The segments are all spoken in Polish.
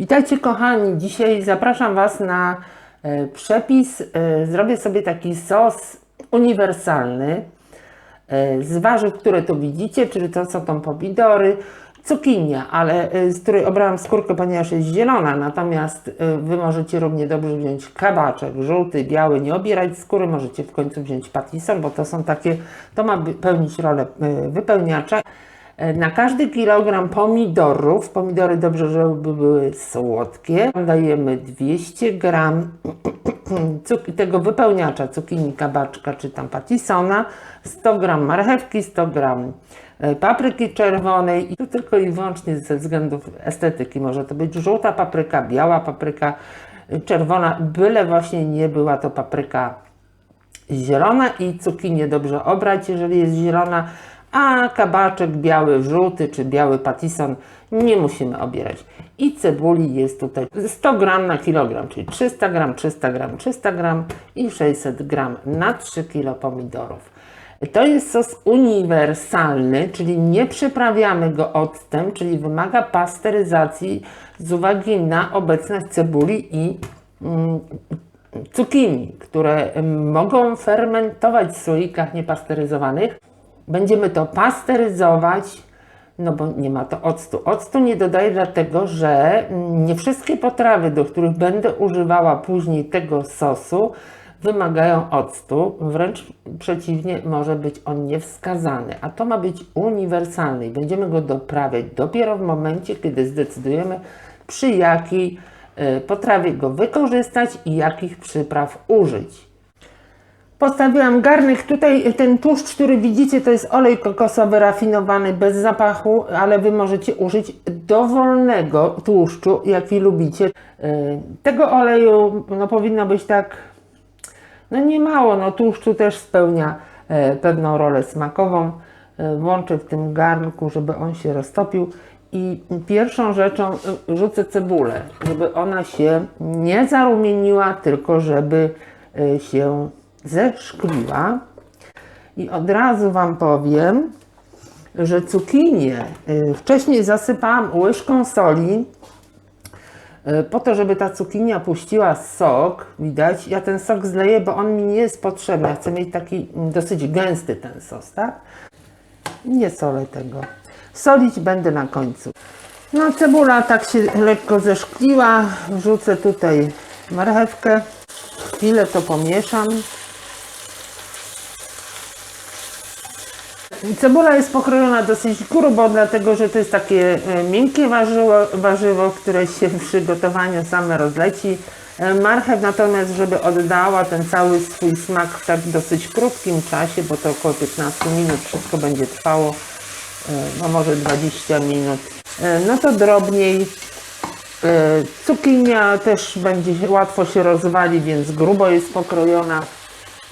Witajcie kochani, dzisiaj zapraszam Was na e, przepis. E, zrobię sobie taki sos uniwersalny e, z warzyw, które tu widzicie, czyli to są tą pomidory, cukinia, ale z której obrałam skórkę, ponieważ jest zielona, natomiast Wy możecie równie dobrze wziąć kabaczek, żółty, biały, nie obierać skóry, możecie w końcu wziąć patison, bo to są takie, to ma pełnić rolę wypełniacza. E, Na każdy kilogram pomidorów, pomidory dobrze, żeby były słodkie, dajemy 200 gram tego wypełniacza cukinii kabaczka czy tam patisona, 100 gram marchewki, 100 gram e, papryki czerwonej i tu tylko i wyłącznie ze względów estetyki. Może to być żółta papryka, biała papryka, e, czerwona, byle właśnie nie była to papryka zielona i cukinię dobrze obrać, jeżeli jest zielona, a kabaczek biały, żółty czy biały patison nie musimy obierać. I cebuli jest tutaj 100 gram na kilogram, czyli 300 gram, 300 gram, 300 gram i 600 gram na 3 kilo pomidorów. To jest sos uniwersalny, czyli nie przyprawiamy go octem, czyli wymaga pasteryzacji z uwagi na obecność cebuli i mm, cukinii, które em, mogą fermentować w słoikach niepasteryzowanych. Będziemy to pasteryzować, no bo nie ma to octu. Octu nie dodaję dlatego, że nie wszystkie potrawy, do których będę używała później tego sosu, wymagają octu. Wręcz przeciwnie, może być on niewskazany. A to ma być uniwersalny i będziemy go doprawiać dopiero w momencie, kiedy zdecydujemy, przy jakiej e, potrawie go wykorzystać i jakich przypraw użyć. Postawiłam garnek. Tutaj ten tłuszcz, który widzicie, to jest olej kokosowy rafinowany bez zapachu, ale Wy możecie użyć dowolnego tłuszczu, jaki lubicie. Yy, Tego oleju no, powinno być tak, no nie mało. No, tłuszczu też spełnia e, pewną rolę smakową. E, włączę w tym garnku, żeby on się roztopił. I pierwszą rzeczą e, rzucę cebulę, żeby ona się nie zarumieniła, tylko żeby się zeszkliła. I od razu Wam powiem, że cukinię y, wcześniej zasypałam łyżką soli, y, po to, żeby ta cukinia puściła sok, widać. Ja ten sok zleję, bo on mi nie jest potrzebny. Ja chcę mieć taki dosyć gęsty ten sos, tak? Nie solę tego. Solić będę na końcu. No cebula tak się lekko zeszkliła. Wrzucę tutaj marchewkę. Chwilę to pomieszam. Cebula jest pokrojona dosyć grubo, dlatego że to jest takie e, miękkie warzywo, warzywo, które się w przygotowaniu same rozleci. E, Marchew natomiast, żeby oddała ten cały swój smak w tak dosyć krótkim czasie, bo to około 15 minut wszystko będzie trwało, e, no może 20 minut, no to drobniej. Cukinia też będzie łatwo się rozwali, więc grubo jest pokrojona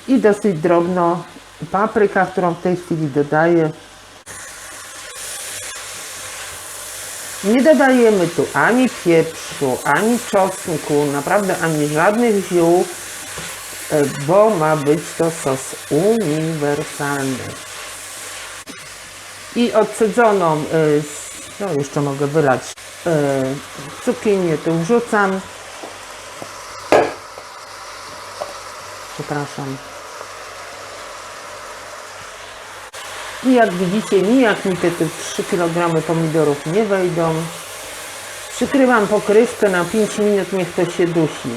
i dosyć drobno papryka, którą w tej chwili dodaję. Nie dodajemy tu ani pieprzu, ani czosnku, naprawdę ani żadnych ziół, e, bo ma być to sos uniwersalny. I odsedzoną, e, no jeszcze mogę wylać, e, cukinię tu wrzucam. Przepraszam. I jak widzicie, nijak mi te, te 3 kg pomidorów nie wejdą. Przykrywam pokrywkę na 5 minut, niech to się dusi.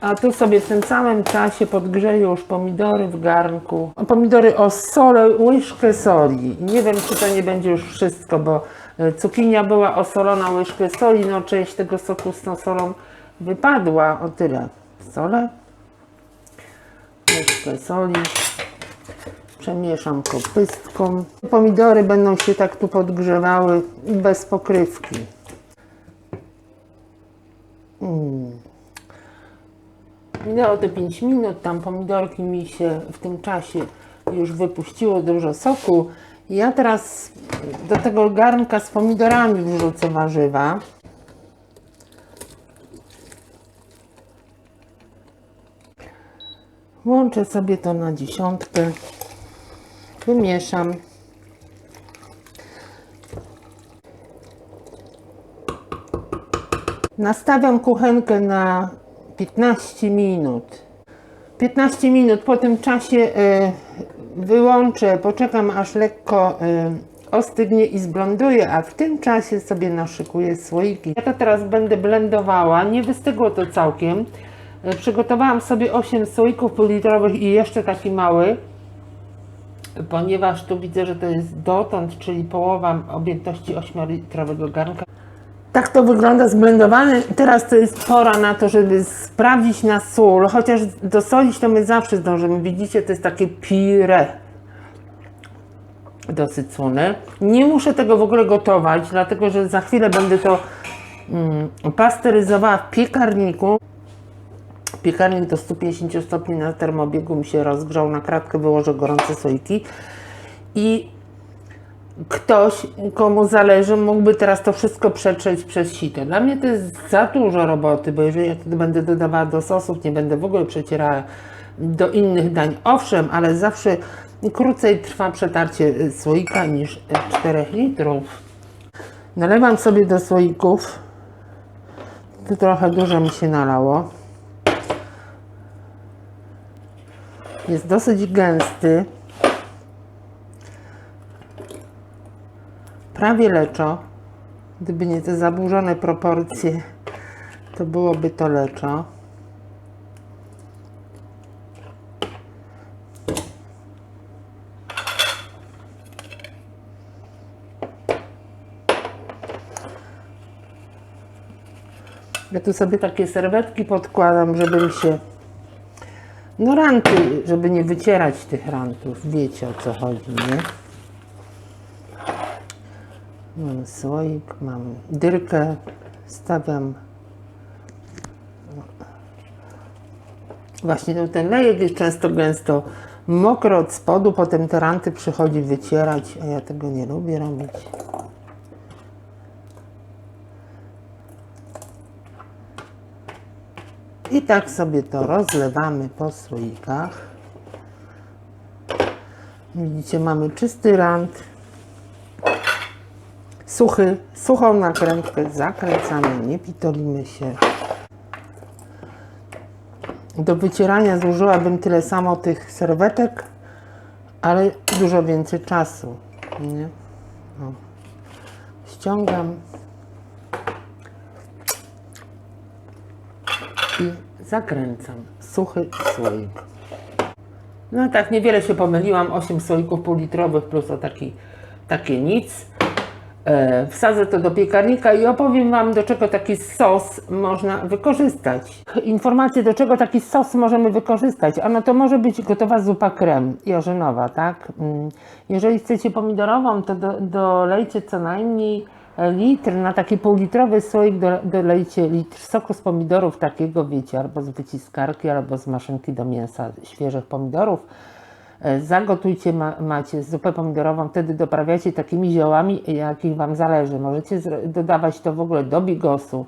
A tu sobie w tym samym czasie podgrzeję już pomidory w garnku. Pomidory o solę, łyżkę soli. Nie wiem, czy to nie będzie już wszystko, bo e, cukinia była osolona łyżkę soli, no część tego soku z tą solą wypadła. O tyle. Solę. Łyżkę soli. Przemieszam kopystką. Pomidory będą się tak tu podgrzewały bez pokrywki. Mm. Minęło te 5 minut, tam pomidorki mi się w tym czasie już wypuściło dużo soku. Ja teraz do tego garnka z pomidorami wrzucę warzywa. Łączę sobie to na dziesiątkę. Wymieszam. Nastawiam kuchenkę na 15 minut. 15 minut po tym czasie y, wyłączę, poczekam aż lekko y, ostygnie i zblonduję, a w tym czasie sobie naszykuję słoiki. Ja to teraz będę blendowała, nie wystygło to całkiem. Y, przygotowałam sobie 8 słoików półlitrowych i jeszcze taki mały, ponieważ tu widzę, że to jest dotąd, czyli połowa objętości 8-litrowego garnka. Tak to wygląda zblendowany. Teraz to jest pora na to, żeby sprawdzić na sól, chociaż dosolić to my zawsze zdążymy. Widzicie, to jest takie pire dosyć. Nie muszę tego w ogóle gotować, dlatego że za chwilę będę to mm, pasteryzowała w piekarniku. Piekarnik do 150 stopni na termobiegu mi się rozgrzał, na kratkę wyłożę gorące słoiki i ktoś, komu zależy, mógłby teraz to wszystko przetrzeć przez sito. Dla mnie to jest za dużo roboty, bo jeżeli ja to będę dodawała do sosów, nie będę w ogóle przecierała do innych dań. Owszem, ale zawsze krócej trwa przetarcie słoika niż 4 litrów. Nalewam sobie do słoików. Tu trochę dużo mi się nalało. Jest dosyć gęsty. prawie leczo. Gdyby nie te zaburzone proporcje, to byłoby to leczo. Ja tu sobie takie serwetki podkładam, żeby mi się no ranty, żeby nie wycierać tych rantów. Wiecie o co chodzi, nie? Mam słoik, mam dyrkę, stawiam. Właśnie ten- lejek jest często gęsto mokro od spodu, potem te ranty przychodzi wycierać, a ja tego nie lubię robić. I tak sobie to rozlewamy po słoikach. Widzicie, mamy czysty rant suchy, suchą nakrętkę zakręcamy, nie pitolimy się. Do wycierania zużyłabym tyle samo tych serwetek, ale dużo więcej czasu. Nie? O. Ściągam i zakręcam. Suchy słoik. No tak, niewiele się pomyliłam. 8 słoików półlitrowych plus o taki, takie nic. E, Wsadzę to do piekarnika i opowiem Wam, do czego taki sos można wykorzystać. Informacje, do czego taki sos możemy wykorzystać. Ano to może być gotowa zupa krem jarzynowa, tak? Mm, Jeżeli chcecie pomidorową, to do, dolejcie co najmniej litr, na taki półlitrowy słoik do, dolejcie litr soku z pomidorów takiego, wiecie, albo z wyciskarki, albo z maszynki do mięsa świeżych pomidorów. E, Zagotujcie, ma, macie zupę pomidorową, wtedy doprawiacie takimi ziołami, jakich Wam zależy. Możecie dodawać to w ogóle do bigosu.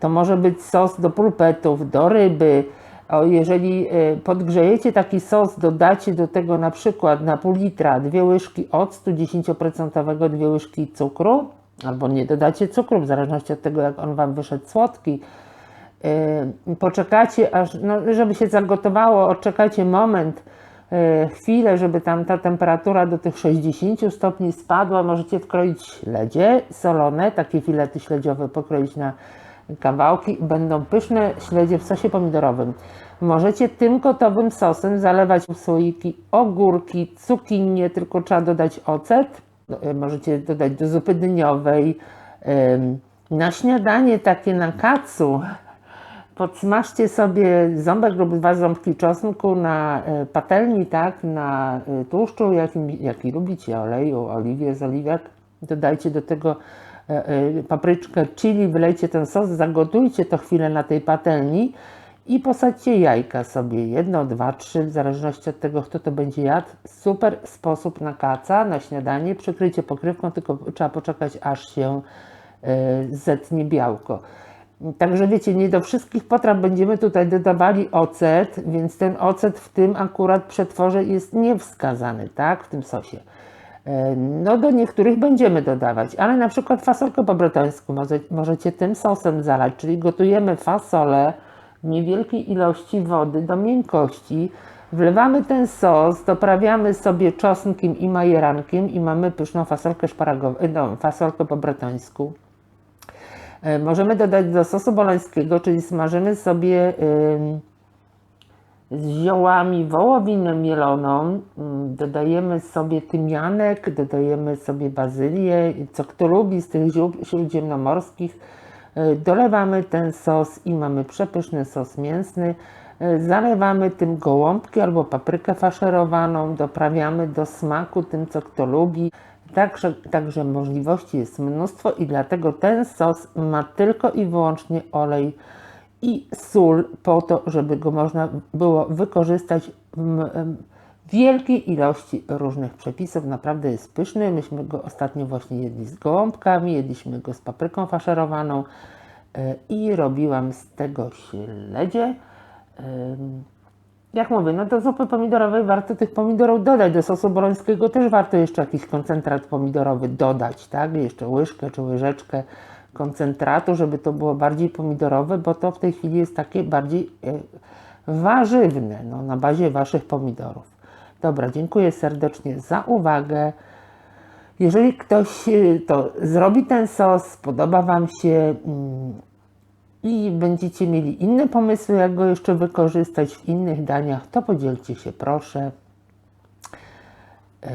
To może być sos do pulpetów, do ryby. O, jeżeli e, podgrzejecie taki sos, dodacie do tego na przykład na pół litra dwie łyżki octu 10%, dwie łyżki cukru, albo nie dodacie cukru, w zależności od tego, jak on Wam wyszedł słodki. Yy, poczekacie, aż, no, żeby się zagotowało, odczekacie moment, yy, chwilę, żeby tam ta temperatura do tych 60 stopni spadła. Możecie wkroić śledzie solone, takie filety śledziowe pokroić na kawałki. Będą pyszne śledzie w sosie pomidorowym. Możecie tym gotowym sosem zalewać słoiki ogórki, cukinie, tylko trzeba dodać ocet. No, yy, Możecie dodać do zupy dyniowej. Na śniadanie takie na kacu Podsmażcie sobie ząbek lub dwa ząbki czosnku na e, patelni, tak, na e, tłuszczu, jakim, jaki lubicie, oleju, oliwie z oliwek. Dodajcie do tego e, e, papryczkę chili, wylejcie ten sos, zagotujcie to chwilę na tej patelni i posadźcie jajka sobie, jedno, dwa, trzy, w zależności od tego, kto to będzie jadł. Super sposób na kaca, na śniadanie. Przykryjcie pokrywką, tylko trzeba poczekać, aż się e, zetnie białko. Także wiecie, nie do wszystkich potraw będziemy tutaj dodawali ocet, więc ten ocet w tym akurat przetworze jest niewskazany, tak, w tym sosie. E, No do niektórych będziemy dodawać, ale na przykład fasolkę po bretońsku może, możecie tym sosem zalać, czyli gotujemy fasolę niewielkiej ilości wody do miękkości, wlewamy ten sos, doprawiamy sobie czosnkiem i majerankiem i mamy pyszną fasolkę szparagową, no, fasolkę po bretońsku. E, Możemy dodać do sosu bolońskiego, czyli smażymy sobie z ziołami wołowinę mieloną, ym, dodajemy sobie tymianek, dodajemy sobie bazylię, co kto lubi z tych ziół śródziemnomorskich. E, Dolewamy ten sos i mamy przepyszny sos mięsny. E, Zalewamy tym gołąbki albo paprykę faszerowaną, doprawiamy do smaku tym, co kto lubi. Także, także możliwości jest mnóstwo i dlatego ten sos ma tylko i wyłącznie olej i sól po to, żeby go można było wykorzystać w wielkiej ilości różnych przepisów. Naprawdę jest pyszny. Myśmy go ostatnio właśnie jedli z gołąbkami, jedliśmy go z papryką faszerowaną e, i robiłam z tego śledzie. Em, jak mówię, no do zupy pomidorowej warto tych pomidorów dodać. Do sosu bolońskiego też warto jeszcze jakiś koncentrat pomidorowy dodać, tak? Jeszcze łyżkę czy łyżeczkę koncentratu, żeby to było bardziej pomidorowe, bo to w tej chwili jest takie bardziej e, warzywne, no, na bazie waszych pomidorów. Dobra, dziękuję serdecznie za uwagę. Jeżeli ktoś e, to zrobi ten sos, podoba Wam się mm, i będziecie mieli inne pomysły, jak go jeszcze wykorzystać w innych daniach, to podzielcie się proszę. E,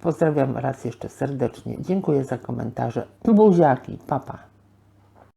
Pozdrawiam raz jeszcze serdecznie. Dziękuję za komentarze. Buziaki, papa.